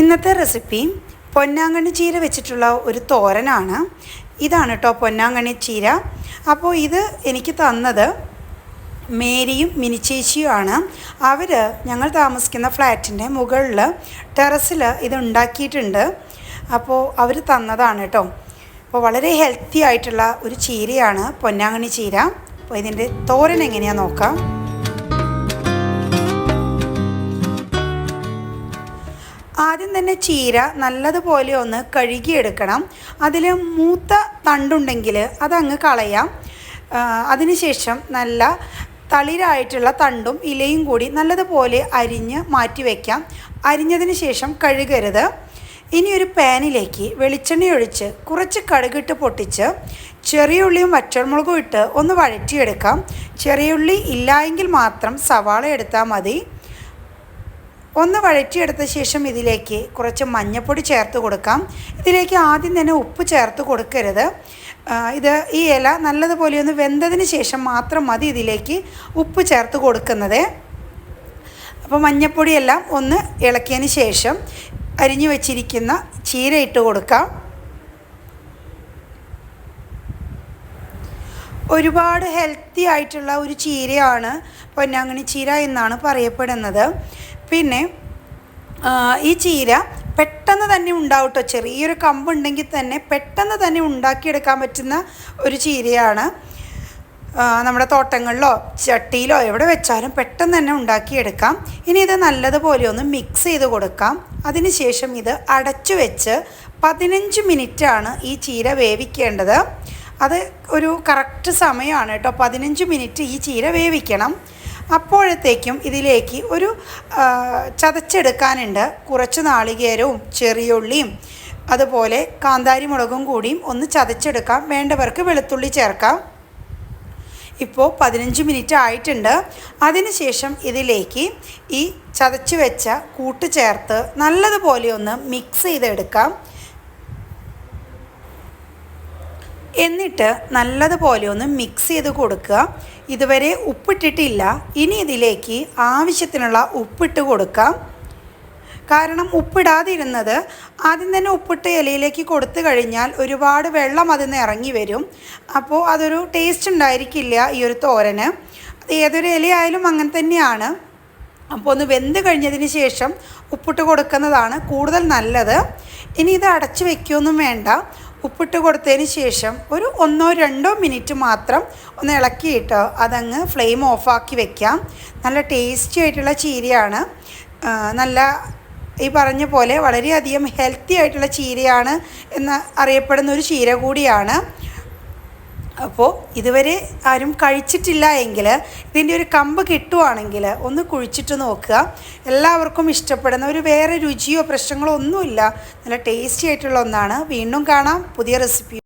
ഇന്നത്തെ റെസിപ്പി പൊന്നാങ്കണ്ണി ചീര വെച്ചിട്ടുള്ള ഒരു തോരനാണ്. ഇതാണ് കേട്ടോ പൊന്നാങ്കണ്ണി ചീര. അപ്പോൾ ഇത് എനിക്ക് തന്നത് മേരിയും മിനിച്ചേച്ചിയുമാണ് അവർ ഞങ്ങൾ താമസിക്കുന്ന ഫ്ലാറ്റിന്റെ മുകളിൽ ടെറസിൽ ഇത് ഉണ്ടാക്കിയിട്ടുണ്ട്. അപ്പോൾ അവർ തന്നതാണ് കേട്ടോ അപ്പോൾ വളരെ ഹെൽത്തി ആയിട്ടുള്ള ഒരു ചീരയാണ് പൊന്നാങ്കണ്ണി ചീര. അപ്പോൾ ഇതിന്റെ തോരൻ എങ്ങനെയാണെന്ന് നോക്കാം. ആദ്യം തന്നെ ചീര നല്ലതുപോലെ ഒന്ന് കഴുകിയെടുക്കണം. അതിൽ മൂത്ത തണ്ടുണ്ടെങ്കിൽ അതങ്ങ് കളയാം. അതിനുശേഷം നല്ല തളിരായിട്ടുള്ള തണ്ടും ഇലയും കൂടി നല്ലതുപോലെ അരിഞ്ഞ് മാറ്റി വയ്ക്കാം അരിഞ്ഞതിന് ശേഷം കഴുകരുത്. ഇനി ഒരു പാനിലേക്ക് വെളിച്ചെണ്ണ ഒഴിച്ച് കുറച്ച് കടുകിട്ട് പൊട്ടിച്ച് ചെറിയ ഉള്ളിയും വറ്റൽമുളകും ഇട്ട് ഒന്ന് വഴറ്റിയെടുക്കാം. ചെറിയ ഉള്ളി ഇല്ലായെങ്കിൽ മാത്രം സവാള എടുത്താൽ മതി. ഒന്ന് വഴറ്റിയെടുത്ത ശേഷം ഇതിലേക്ക് കുറച്ച് മഞ്ഞൾപ്പൊടി ചേർത്ത് കൊടുക്കാം. ഇതിലേക്ക് ആദ്യം തന്നെ ഉപ്പ് ചേർത്ത് കൊടുക്കരുത്. ഇത് ഈ ഇല നല്ലതുപോലെ ഒന്ന് വെന്തതിന് ശേഷം മാത്രം മതി ഇതിലേക്ക് ഉപ്പ് ചേർത്ത് കൊടുക്കുന്നത്. അപ്പോൾ മഞ്ഞൾപ്പൊടിയെല്ലാം ഒന്ന് ഇളക്കിയതിന് ശേഷം അരിഞ്ഞു വെച്ചിരിക്കുന്ന ചീര ഇട്ട് കൊടുക്കാം. ഒരുപാട് ഹെൽത്തി ആയിട്ടുള്ള ഒരു ചീരയാണ് പൊന്നാങ്ങണി ചീര എന്നാണ് പറയപ്പെടുന്നത്. പിന്നെ ഈ ചീര പെട്ടെന്ന് തന്നെ ഉണ്ടാവും ചെറിയൊരു കമ്പുണ്ടെങ്കിൽ തന്നെ പെട്ടെന്ന് തന്നെ ഉണ്ടാക്കിയെടുക്കാൻ പറ്റുന്ന ഒരു ചീരയാണ്. നമ്മുടെ തോട്ടങ്ങളിലോ ചട്ടിയിലോ എവിടെ വെച്ചാലും പെട്ടെന്ന് തന്നെ ഉണ്ടാക്കിയെടുക്കാം. ഇനി ഇത് നല്ലതുപോലെ ഒന്ന് മിക്സ് ചെയ്ത് കൊടുക്കാം. അതിനുശേഷം ഇത് അടച്ചു വെച്ച് പതിനഞ്ച് മിനിറ്റാണ് ഈ ചീര വേവിക്കേണ്ടത്. അത് ഒരു കറക്റ്റ് സമയമാണ് കേട്ടോ. പതിനഞ്ച് മിനിറ്റ് ഈ ചീര വേവിക്കണം. അപ്പോഴത്തേക്കും ഇതിലേക്ക് ഒരു ചതച്ചെടുക്കാനുണ്ട് കുറച്ച് നാളികേരവും ചെറിയുള്ളിയും അതുപോലെ കാന്താരി മുളകും കൂടിയും ഒന്ന് ചതച്ചെടുക്കാം. വേണ്ടവർക്ക് വെളുത്തുള്ളി ചേർക്കാം. ഇപ്പോൾ പതിനഞ്ച് മിനിറ്റ് ആയിട്ടുണ്ട്. അതിനുശേഷം ഇതിലേക്ക് ഈ ചതച്ച് വെച്ച കൂട്ട് ചേർത്ത് നല്ലതുപോലെ ഒന്ന് മിക്സ് ചെയ്തെടുക്കാം. എന്നിട്ട് നല്ലതുപോലെ ഒന്ന് മിക്സ് ചെയ്ത് കൊടുക്കുക. ഇതുവരെ ഉപ്പിട്ടിട്ടില്ല. ഇനി ഇതിലേക്ക് ആവശ്യത്തിനുള്ള ഉപ്പിട്ട് കൊടുക്കാം. കാരണം ഉപ്പിടാതിരുന്നത് ആദ്യം തന്നെ ഉപ്പിട്ട് ഇലയിലേക്ക് കൊടുത്തു കഴിഞ്ഞാൽ ഒരുപാട് വെള്ളം അതിൽ നിന്ന് ഇറങ്ങി വരും. അപ്പോൾ അതൊരു ടേസ്റ്റ് ഉണ്ടായിരിക്കില്ല ഈ ഒരു തോരന്. അത് ഏതൊരു ഇലയായാലും അങ്ങനെ തന്നെയാണ്. അപ്പോൾ ഒന്ന് വെന്ത് കഴിഞ്ഞതിന് ശേഷം ഉപ്പിട്ട് കൊടുക്കുന്നതാണ് കൂടുതൽ നല്ലത്. ഇനി ഇത് അടച്ചു വയ്ക്കുകയൊന്നും വേണ്ട. ഉപ്പിട്ട് കൊടുത്തതിന് ശേഷം ഒരു ഒന്നോ രണ്ടോ മിനിറ്റ് മാത്രം ഒന്ന് ഇളക്കിയിട്ട് അതങ്ങ് ഫ്ലെയിം ഓഫാക്കി വെക്കാം. നല്ല ടേസ്റ്റി ആയിട്ടുള്ള ചീരയാണ്. നല്ല ഈ പറഞ്ഞ പോലെ വളരെയധികം ഹെൽത്തി ആയിട്ടുള്ള ചീരയാണ് എന്ന് അറിയപ്പെടുന്ന ഒരു ചീര കൂടിയാണ്. അപ്പോൾ ഇതുവരെ ആരും കഴിച്ചിട്ടില്ല എങ്കിൽ ഇതിന്റെ ഒരു കമ്പ് കിട്ടുവാണെങ്കിൽ ഒന്ന് കുഴിച്ചിട്ട് നോക്കുക. എല്ലാവർക്കും ഇഷ്ടപ്പെടുന്ന ഒരു വേറെ രുചിയോ പ്രശ്നങ്ങളോ ഒന്നുമില്ല. നല്ല ടേസ്റ്റി ആയിട്ടുള്ള ഒന്നാണ്. വീണ്ടും കാണാം. പുതിയ റെസിപ്പി